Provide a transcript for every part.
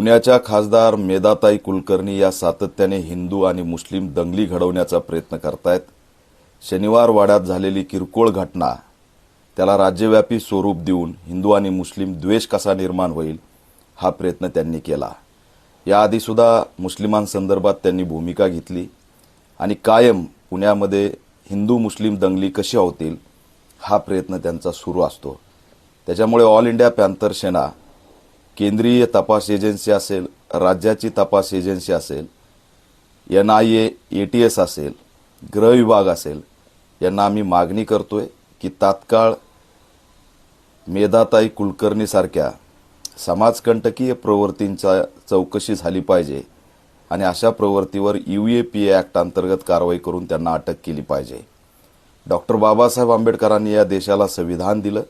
पुण्याच्या खासदार मेदाताई कुलकर्णी या सातत्याने हिंदू आणि मुस्लिम दंगली घडवण्याचा प्रयत्न करतायत. शनिवार वाड्यात झालेली किरकोळ घटना त्याला राज्यव्यापी स्वरूप देऊन हिंदू आणि मुस्लिम द्वेष कसा निर्माण होईल हा प्रयत्न त्यांनी केला. याआधीसुद्धा मुस्लिमांसंदर्भात त्यांनी भूमिका घेतली आणि कायम पुण्यामध्ये हिंदू मुस्लिम दंगली कशी होतील हा प्रयत्न त्यांचा सुरू असतो. त्याच्यामुळे ऑल इंडिया पॅन्थर सेना केंद्रीय तपास एजन्सी असेल राज्याची तपास एजन्सी असेल N I A A T S असेल गृह विभाग असेल यांना आम्ही मागणी करतोय की तात्काळ मेधाताई कुलकर्णीसारख्या समाजकंटकीय प्रवृत्तींचा चौकशी झाली पाहिजे आणि अशा प्रवृत्तीवर U A P A act अंतर्गत कारवाई करून त्यांना अटक केली पाहिजे. डॉक्टर बाबासाहेब आंबेडकरांनी या देशाला संविधान दिलं.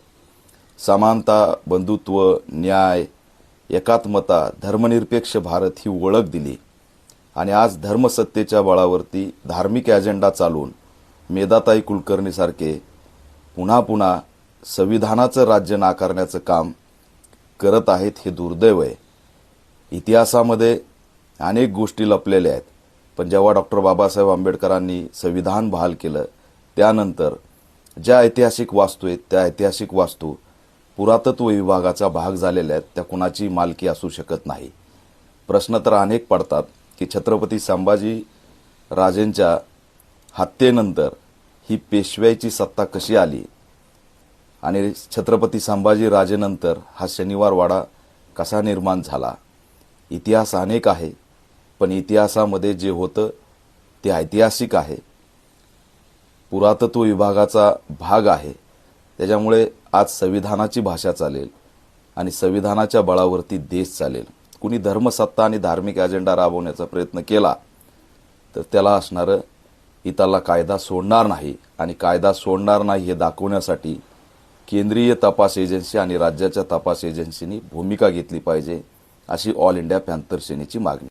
समानता बंधुत्व न्याय एकात्मता धर्मनिरपेक्ष भारत ही ओळख दिली. आणि आज धर्मसत्तेच्या बळावरती धार्मिक अजेंडा चालवून मेधाताई कुलकर्णीसारखे पुन्हा पुन्हा संविधानाचं राज्य नाकारण्याचं काम करत आहेत हे दुर्दैव आहे. इतिहासामध्ये अनेक गोष्टी लपलेल्या आहेत. पण जेव्हा डॉक्टर बाबासाहेब आंबेडकरांनी संविधान बहाल केलं त्यानंतर ज्या ऐतिहासिक वास्तू आहेत त्या ऐतिहासिक वास्तू पुरातत्व विभागाचा भाग झालेल्या आहेत त्या कुणाची मालकी असू शकत नाही. प्रश्न तर अनेक पडतात की छत्रपती संभाजी राजेंच्या हत्येनंतर ही पेशव्याची सत्ता कशी आली? आणि छत्रपती संभाजी राजेनंतर हा शनिवारवाडा कसा निर्माण झाला? इतिहास अनेक आहे पण इतिहासामध्ये जे होतं ते ऐतिहासिक आहे. पुरातत्व विभागाचा भाग आहे. त्याच्यामुळे आज संविधानाची भाषा चालेल आणि संविधानाच्या बळावरती देश चालेल. कुणी धर्मसत्ता आणि धार्मिक अजेंडा राबवण्याचा प्रयत्न केला तर त्याला असणारं इताला कायदा सोडणार नाही आणि कायदा सोडणार नाही हे दाखवण्यासाठी केंद्रीय तपास एजन्सी आणि राज्याच्या तपास एजन्सीनी भूमिका घेतली पाहिजे अशी ऑल इंडिया पॅन्थर सेनेची मागणी.